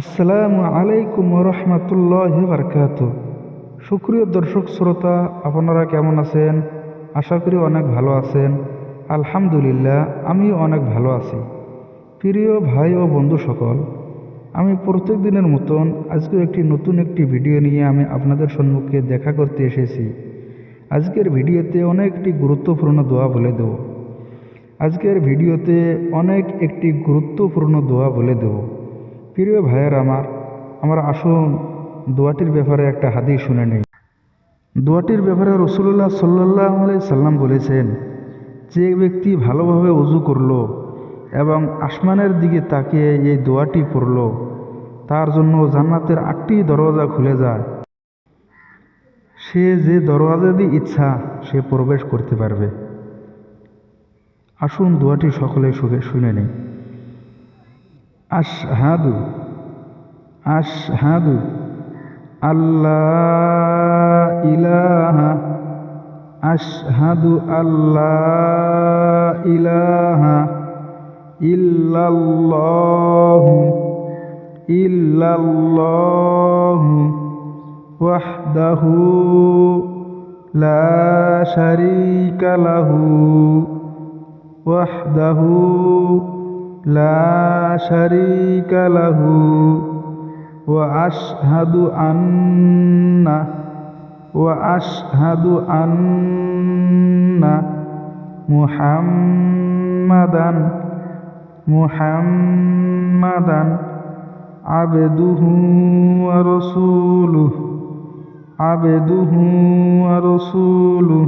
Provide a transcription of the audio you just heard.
আসসালামু আলাইকুম রহমতুল্লাহ বারকাত সুপ্রিয় দর্শক, শ্রোতা, আপনারা কেমন আছেন? আশা করি অনেক ভালো আছেন। আলহামদুলিল্লাহ, আমিও অনেক ভালো আছি। প্রিয় ভাই ও বন্ধু সকল, আমি প্রত্যেক দিনের মতন আজকেও একটি নতুন একটি ভিডিও নিয়ে আমি আপনাদের সম্মুখে দেখা করতে এসেছি। আজকের ভিডিওতে অনেকটি গুরুত্বপূর্ণ দোয়া বলে দেব। আজকের ভিডিওতে অনেক একটি গুরুত্বপূর্ণ দোয়া বলে দেব। প্রিয় ভাইয়ের আমার, আমরা আসুন দোয়াটির ব্যাপারে একটা হাদিস শুনে নেই। দোয়াটির ব্যাপারে রসুল্লাহ সাল্লাহ আলাই সাল্লাম বলেছেন, যে ব্যক্তি ভালোভাবে উজু করল এবং আসমানের দিকে তাকিয়ে এই দোয়াটি পড়ল, তার জন্য জান্নাতের আটটি দরজা খুলে যায়। সে যে দরওয়াজা দিয়ে ইচ্ছা, সে প্রবেশ করতে পারবে। আসুন দোয়াটি সকলে শুনে নেই। আশহাদু আশহাদু আল্লাহ ইলাহা আশহাদু আল্লাহ ইলাহা ইল্লাল্লাহু ইল্লাল্লাহু ওয়াহদাহু লা শারীকা লাহু ওয়াহদাহু لا شريك له وأشهد أن وأشهد أن محمدا محمدا عبده ورسوله عبده ورسوله